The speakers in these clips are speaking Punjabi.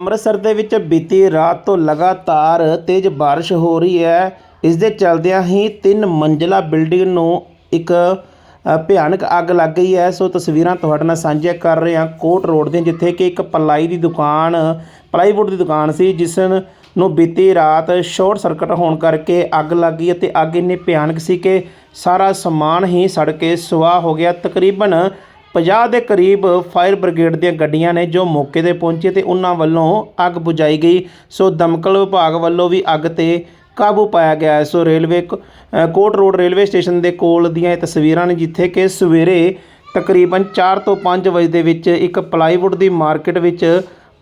ਅੰਮ੍ਰਿਤਸਰ ਦੇ ਵਿੱਚ ਬੀਤੀ ਰਾਤ ਤੋਂ ਲਗਾਤਾਰ ਤੇਜ਼ ਬਾਰਿਸ਼ ਹੋ ਰਹੀ ਹੈ। ਇਸ ਦੇ ਚਲਦਿਆਂ ਹੀ ਤਿੰਨ ਮੰਜ਼ਿਲਾ ਬਿਲਡਿੰਗ ਨੂੰ ਇੱਕ ਭਿਆਨਕ ਅੱਗ ਲੱਗ ਗਈ ਹੈ। ਸੋ ਤਸਵੀਰਾਂ ਤੁਹਾਡੇ ਨਾਲ ਸਾਂਝੀਆਂ ਕਰ ਰਹੇ ਹਾਂ ਕੋਟ ਰੋਡ ਦੀਆਂ, ਜਿੱਥੇ ਕਿ ਇੱਕ ਪਲਾਈ ਦੀ ਦੁਕਾਨ, ਪਲਾਈਵੁੱਡ ਦੀ ਦੁਕਾਨ ਸੀ, ਜਿਸ ਨੂੰ ਬੀਤੀ ਰਾਤ ਸ਼ਾਰਟ ਸਰਕਟ ਹੋਣ ਕਰਕੇ ਅੱਗ ਲੱਗ ਗਈ ਅਤੇ ਅੱਗ ਇੰਨੀ ਭਿਆਨਕ ਸੀ ਕਿ ਸਾਰਾ ਸਮਾਨ ਹੀ ਸੜ ਕੇ ਸੁਆਹ ਹੋ ਗਿਆ। ਤਕਰੀਬਨ 50 ਦੇ ਕਰੀਬ ਫਾਇਰ ਬ੍ਰਿਗੇਡ ਦੀਆਂ ਗੱਡੀਆਂ ਨੇ ਜੋ ਮੌਕੇ ਤੇ ਪਹੁੰਚੇ ਤੇ ਉਹਨਾਂ ਵੱਲੋਂ ਅੱਗ ਬੁਝਾਈ ਗਈ ਸੋ ਦਮਕਲ ਵਿਭਾਗ ਵੱਲੋਂ ਵੀ ਅੱਗ ਤੇ ਕਾਬੂ ਪਾਇਆ ਗਿਆ ਹੈ। So railway Kot road railway station ਦੇ ਕੋਲ ਦੀਆਂ ਇਹ ਤਸਵੀਰਾਂ ਨੇ ਜਿੱਥੇ ਕਿ ਸਵੇਰੇ ਤਕਰੀਬਨ 4 ਤੋਂ 5 ਵਜੇ ਦੇ ਵਿੱਚ ਇੱਕ ਪਲਾਈਵੁੱਡ ਦੀ ਮਾਰਕੀਟ ਵਿੱਚ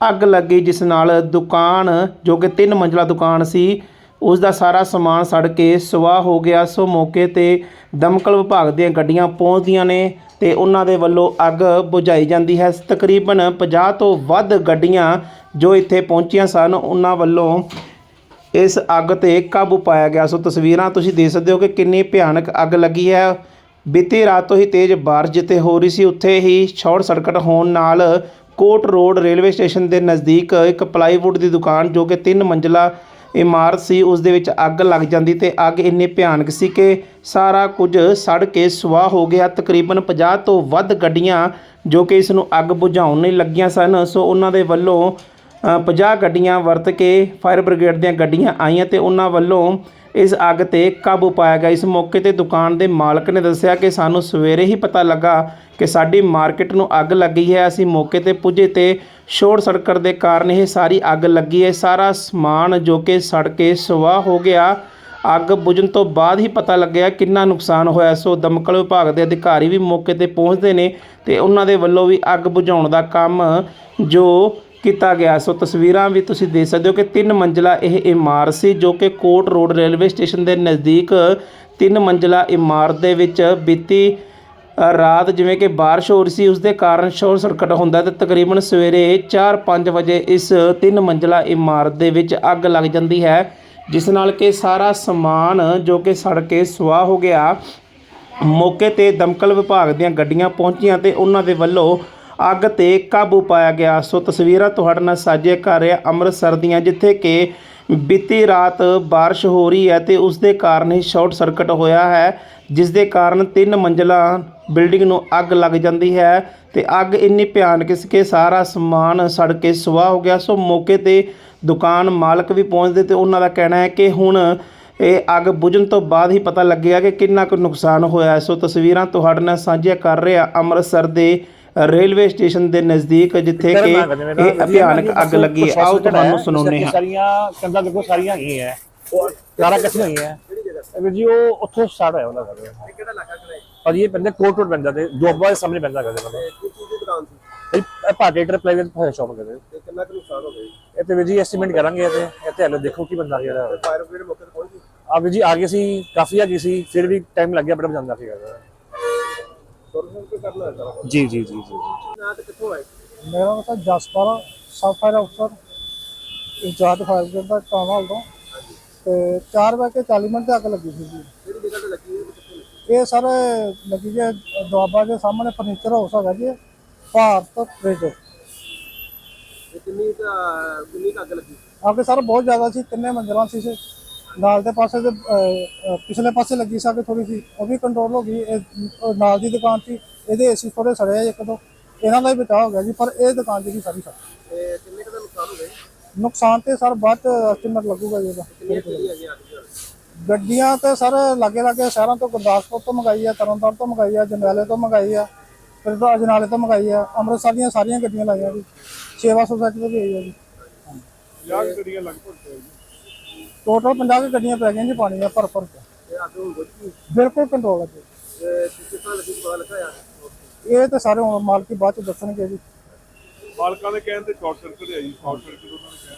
ਅੱਗ ਲੱਗੀ, ਜਿਸ ਨਾਲ ਦੁਕਾਨ, ਜੋ ਕਿ ਤਿੰਨ ਮੰਜ਼ਲਾ ਦੁਕਾਨ ਸੀ ਉਸ ਦਾ ਸਾਰਾ ਸਮਾਨ ਸੜ ਕੇ ਸਵਾਹ ਹੋ ਗਿਆ। ਸੋ ਮੌਕੇ ਤੇ ਦਮਕਲ ਵਿਭਾਗ ਦੀਆਂ ਗੱਡੀਆਂ ਪਹੁੰਚਦੀਆਂ ਨੇ ਤੇ ਉਹਨਾਂ ਦੇ ਵੱਲੋਂ ਅੱਗ ਬੁਝਾਈ ਜਾਂਦੀ ਹੈ। ਤਕਰੀਬਨ 50 ਤੋਂ ਵੱਧ ਗੱਡੀਆਂ ਜੋ ਇੱਥੇ ਪਹੁੰਚੀਆਂ ਸਨ, ਉਹਨਾਂ ਵੱਲੋਂ ਇਸ ਅੱਗ ਤੇ ਕਾਬੂ ਪਾਇਆ ਗਿਆ। ਸੋ ਤਸਵੀਰਾਂ ਤੁਸੀਂ ਦੇਖ ਸਕਦੇ ਹੋ ਕਿ ਕਿੰਨੀ ਭਿਆਨਕ ਅੱਗ ਲੱਗੀ ਹੈ। ਬੀਤੀ ਰਾਤ ਤੋਂ ਹੀ ਤੇਜ਼ ਬਾਰਿਸ਼ ਜਿੱਥੇ ਹੋ ਰਹੀ ਸੀ, ਉੱਥੇ ਹੀ ਸ਼ਾਰਟ ਸਰਕਟ ਹੋਣ ਨਾਲ ਕੋਟ ਰੋਡ ਰੇਲਵੇ ਸਟੇਸ਼ਨ ਦੇ ਨਜ਼ਦੀਕ ਇੱਕ ਪਲਾਈਵੁੱਡ ਦੀ ਦੁਕਾਨ, ਜੋ ਕਿ ਤਿੰਨ ਮੰਜ਼ਲਾ ਇਮਾਰਤ ਸੀ, ਉਸ ਦੇ ਵਿੱਚ ਅੱਗ ਲੱਗ ਜਾਂਦੀ ਤੇ ਅੱਗ ਇੰਨੀ ਭਿਆਨਕ ਸੀ ਕਿ ਸਾਰਾ ਕੁਝ ਸੜ ਕੇ ਸੁਆਹ ਹੋ ਗਿਆ। ਤਕਰੀਬਨ 50 ਤੋਂ ਵੱਧ ਗੱਡੀਆਂ ਜੋ ਕਿ ਇਸ ਨੂੰ ਅੱਗ ਬੁਝਾਉਣ ਲਈ ਲੱਗੀਆਂ ਸਨ। ਸੋ ਉਹਨਾਂ ਦੇ ਵੱਲੋਂ ਪੰਜਾਹ ਗੱਡੀਆਂ ਵਰਤ ਕੇ ਫਾਇਰ ਬ੍ਰਿਗੇਡ ਦੀਆਂ ਗੱਡੀਆਂ ਆਈਆਂ ਅਤੇ ਉਹਨਾਂ ਵੱਲੋਂ ਇਸ ਅੱਗ ਤੇ ਕਾਬੂ ਪਾਇਆ ਗਿਆ। ਇਸ ਮੌਕੇ ਤੇ ਦੁਕਾਨ ਦੇ ਮਾਲਕ ਨੇ ਦੱਸਿਆ ਕਿ ਸਾਨੂੰ ਸਵੇਰੇ ਹੀ ਪਤਾ ਲੱਗਾ ਕਿ ਸਾਡੀ ਮਾਰਕੀਟ ਨੂੰ ਅੱਗ ਲੱਗੀ ਹੈ। ਅਸੀਂ ਮੌਕੇ ਤੇ ਪੁੱਜੇ ਤੇ ਸ਼ੋਰਟ ਸਰਕਟ ਦੇ ਕਾਰਨ ਇਹ ਸਾਰੀ ਅੱਗ ਲੱਗੀ ਹੈ। ਸਾਰਾ ਸਮਾਨ ਜੋ ਕਿ ਸੜ ਕੇ ਸੁਆਹ ਹੋ ਗਿਆ, ਅੱਗ ਬੁਝਣ ਤੋਂ ਬਾਅਦ ਹੀ ਪਤਾ ਲੱਗਿਆ ਕਿੰਨਾ ਨੁਕਸਾਨ ਹੋਇਆ। ਸੋ ਦਮਕਲ ਵਿਭਾਗ ਦੇ ਅਧਿਕਾਰੀ ਵੀ ਮੌਕੇ ਤੇ ਪਹੁੰਚਦੇ ਨੇ ਤੇ ਉਹਨਾਂ ਦੇ ਵੱਲੋਂ ਵੀ ਅੱਗ ਬੁਝਾਉਣ ਦਾ ਕੰਮ ਜੋ ਕੀਤਾ ਗਿਆ ਸੋ ਤਸਵੀਰਾਂ ਵੀ ਤੁਸੀਂ ਦੇਖ ਸਕਦੇ ਹੋ ਕਿ ਤਿੰਨ ਮੰਜ਼ਲਾ ਇਹ ਇਮਾਰਤ ਸੀ ਜੋ ਕਿ ਕੋਟ ਰੋਡ ਰੇਲਵੇ ਸਟੇਸ਼ਨ ਦੇ ਨਜ਼ਦੀਕ ਤਿੰਨ ਮੰਜ਼ਲਾ ਇਮਾਰਤ ਦੇ ਵਿੱਚ ਬੀਤੀ ਰਾਤ ਜਿਵੇਂ ਕਿ ਬਾਰਿਸ਼ ਹੋ ਰਹੀ ਸੀ ਉਸ ਦੇ ਕਾਰਨ ਸ਼ੋਰ ਸਰਕਟ ਹੁੰਦਾ ਤੇ ਤਕਰੀਬਨ ਸਵੇਰੇ 4-5 ਵਜੇ ਇਸ ਤਿੰਨ ਮੰਜ਼ਲਾ ਇਮਾਰਤ ਦੇ ਵਿੱਚ ਅੱਗ ਲੱਗ ਜਾਂਦੀ ਹੈ, ਜਿਸ ਨਾਲ ਕਿ ਸਾਰਾ ਸਮਾਨ ਜੋ ਕਿ ਸੜ ਕੇ ਸੁਆਹ ਹੋ ਗਿਆ, ਮੌਕੇ ਤੇ ਦਮਕਲ ਵਿਭਾਗ ਦੀਆਂ ਗੱਡੀਆਂ ਪਹੁੰਚੀਆਂ ਤੇ ਉਹਨਾਂ ਦੇ ਵੱਲੋਂ ਅੱਗ ਤੇ ਕਾਬੂ ਪਾਇਆ ਗਿਆ। ਸੋ ਤਸਵੀਰਾਂ ਤੁਹਾਡੇ ਨਾਲ ਸਾਂਝੇ ਕਰ ਰਿਹਾ ਅੰਮ੍ਰਿਤਸਰ ਦੀਆਂ, ਜਿੱਥੇ ਕਿ ਬੀਤੀ ਰਾਤ ਬਾਰਿਸ਼ ਹੋ ਰਹੀ ਹੈ ਤੇ ਉਸ ਦੇ ਕਾਰਨ ਹੀ ਸ਼ਾਰਟ ਸਰਕਟ ਹੋਇਆ ਹੈ ਜਿਸ ਦੇ ਕਾਰਨ ਤਿੰਨ ਮੰਜ਼ਲਾ ਬਿਲਡਿੰਗ ਨੂੰ ਅੱਗ ਲੱਗ ਜਾਂਦੀ ਹੈ ਤੇ ਅੱਗ ਇੰਨੀ ਭਿਆਨਕ ਸੀ ਕਿ ਸਾਰਾ ਸਮਾਨ ਸੜ ਕੇ ਸੁਆਹ ਹੋ ਗਿਆ। ਸੋ ਮੌਕੇ ਤੇ ਦੁਕਾਨ ਮਾਲਕ ਵੀ ਪਹੁੰਚਦੇ ਤੇ ਉਹਨਾਂ ਦਾ ਕਹਿਣਾ ਹੈ ਕਿ ਹੁਣ ਇਹ ਅੱਗ ਬੁਝਣ ਤੋਂ ਬਾਅਦ ਹੀ ਪਤਾ ਲੱਗਿਆ ਕਿ ਕਿੰਨਾ ਕੁ ਨੁਕਸਾਨ ਹੋਇਆ ਸੋ ਤਸਵੀਰਾਂ ਤੁਹਾਡੇ ਨਾਲ ਸਾਂਝੀਆਂ ਕਰ ਰਿਹਾ ਅੰਮ੍ਰਿਤਸਰ ਦੇ ਰੇਲਵੇ ਸਟੇਸ਼ਨ ਦੇ ਨਜ਼ਦੀਕ ਜਿੱਥੇ ਕਿ ਇਹ ਭਿਆਨਕ ਅੱਗ ਲੱਗੀ ਹੈ। ਆਓ ਤੁਹਾਨੂੰ ਸੁਣਾਉਂਦੇ ਹਾਂ। ਸਾਰੀਆਂ ਕੰਧਾਂ ਦੇਖੋ ਸਾਰੀਆਂ ਹੈ। ਉਹ ਸਾਰਾ ਕੱਚ ਨਹੀਂ ਹੈ। ਵੀਰ ਜੀ ਉਹ ਉੱਥੋਂ ਸਟਾਰਟ ਹੋਇਆ ਉਹਨਾਂ ਦਾ। ਕਿਹੜਾ ਇਲਾਕਾ ਕਿਹੜਾ ਹੈ ਪਰ ਇਹ ਪੈਂਦੇ ਕੋਟ ਰੋਡ ਪੈਂਦਾ ਤੇ ਦੁਆਬਾ ਦੇ ਸਾਹਮਣੇ ਪੈਂਦਾ ਕਰਦੇ ਮਤਲਬ ਦੀ ਸੀ ਇਹ ਭਾਟੇ ਟਰਪਲਾਈਵਰ ਫਾਇਰ ਸ਼ਾਪ ਕਰਦੇ ਤੇ ਕਿੰਨਾ ਕੁ ਨੁਕਸਾਨ ਹੋ ਗਿਆ ਇਹ ਤੇ ਵੀਰ ਜੀ ਐਸਟੀਮੇਟ ਕਰਾਂਗੇ ਤੇ। ਇਹ ਤੇ ਹਲੇ ਦੇਖੋ ਕੀ ਬੰਦਾ ਜਿਹੜਾ ਫਾਇਰ ਬ੍ਰਿਗੇਡ ਮੌਕੇ ਤੇ ਪਹੁੰਚ ਗਈ? ਆ ਵੀਰ ਜੀ ਆ ਗਏ ਸੀ ਕਾਫੀ ਆ ਗਈ ਸੀ ਫਿਰ ਵੀ ਟਾਈਮ ਲੱਗ ਗਿਆ ਬੜਾ ਜਾਂਦਾ ਸੀਗਾ। ਸੋਰਸ ਨੂੰ ਕਰਨਾ ਹੈ ਸਾਰਾ ਜੀ ਜੀ ਜੀ ਜੀ ਨਾ ਤੇ ਕਿੱਥੋਂ ਆਏ? ਮੇਰਾ ਨਾਮ ਸਰ ਜਸਪਾਲ ਸਬ ਫਾਇਰ ਅਫਸਰ ਇੰਚਾਰਜ ਫਾਇਰ ਬ੍ਰਿਗੇਡ ਦਾ ਹਾਲ ਤੋਂ ਤੇ 4 ਵਜੇ ਕੇ 40 ਮਿੰਟ ਤੇ ਅੱਗ ਲੱਗੀ ਸੀ ਜੀ। ਕਿਹੜੀ ਜਗ੍ਹਾ ਤੇ ਲੱਗੀ ਹੈ ਤੇ ਕਿੱਥੋਂ ਲੱਗੀ? ਇਹ ਸਰ ਲੱਗੀ ਜੀ ਦੁਆਬਾ ਦੇ ਸਾਹਮਣੇ ਫਰਨੀਚਰ ਹਾਊਸ ਹੈਗਾ ਜੀ ਭਾਰਤ ਫ੍ਰਿਜ ਇਹ ਕਿੰਨੀ ਕੁ- ਕਿੰਨੀ ਕੁ ਅੱਗ ਲੱਗੀ? ਅੱਗ ਸਰ ਬਹੁਤ ਜ਼ਿਆਦਾ ਸੀ ਤਿੰਨੇ ਮੰਜ਼ਲਾਂ ਸੀ ਸੀ। ਨਾਲ ਦੇ ਪਾਸੇ ਤੇ ਅਹ, ਅਹ, ਪਿਛਲੇ ਪਾਸੇ ਲੱਗੀ ਸੀ ਅੱਗ ਥੋੜੀ ਸੀ ਉਹ ਵੀ ਕੰਟਰੋਲ ਹੋ ਗਈ। ਇਹ ਉਹ ਨਾਲ ਦੀ ਦੁਕਾਨ ਸੀ ਇਹਦੇ ਏਸੀ ਥੋੜੇ ਸੜੇ ਆ ਇੱਕ ਦੋ। ਇਹਨਾਂ ਦਾ ਹੀ ਬਚਾਅ ਹੋ ਗਿਆ ਜੀ ਪਰ ਇਹ ਦੁਕਾਨ ਜਿਹੜੀ ਸਾਰੀ ਸੜ ਤੇ ਕਿੰਨੇ ਕੁ ਦਾ ਨੁਕਸਾਨ ਹੋ ਗਿਆ ਜੀ? ਨੁਕਸਾਨ ਤੇ ਸਰ ਬਾਅਦ ਐਸਟੀਮੇਟ ਲੱਗੂਗਾ ਜੀ ਇਹਦਾ। ਕਿੰਨੀਆਂ ਕਿੰਨੀਆਂ ਹੈਗੀਆਂ ਅੱਗ ਦੀਆਂ? ਗੱਡੀਆਂ ਤੇ ਸਰ ਲਾਗੇ ਲਾਗੇ ਸ਼ਹਿਰਾਂ ਤੋਂ ਗੁਰਦਾਸਪੁਰ ਤੋਂ ਮੰਗਾਈ ਆ ਤਰਨਤਾਰਨ ਤੋਂ ਮੰਗਾਈ ਆ ਜੰਡਿਆਲੇ ਤੋਂ ਮੰਗਾਈ ਆ ਫਿਰ ਤੋਂ ਅਜਨਾਲੇ ਤੋਂ ਮੰਗਾਈ ਆ ਅੰਮ੍ਰਿਤਸਰ ਦੀਆਂ ਸਾਰੀਆਂ ਗੱਡੀਆਂ ਲਾਈਆਂ ਜੀ। ਸੇਵਾ ਸੁਸਾਇਟੀ ਤੋਂ ਵੀ ਆਈ ਆ ਜੀ। 50 ਗੱਡੀਆਂ ਲਗਭਗ ਟੋਟਲ 50 ਗੱਡੀਆਂ ਪੈ ਗਈਆਂ ਜੀ, ਪਾਣੀ ਆ ਭਰ ਭਰ ਕੇ। ਬਿਲਕੁਲ ਕੰਟਰੋਲ ਹੈ ਜੀ। ਇਹ ਤੇ ਸਾਰੇ ਹੁਣ ਮਾਲਕੀ ਬਾਅਦ ਚ ਦੱਸਣਗੇ ਜੀ। ਮਾਲਕਾਂ ਦੇ ਕਹਿਣ ਤੇ ਸ਼ਾਰਟ ਸਰਕਟ ਹੈ ਜੀ ਸ਼ਾਰਟ ਸਰਕਟ ਉਹਨਾਂ ਨੇ ਕਿਹਾ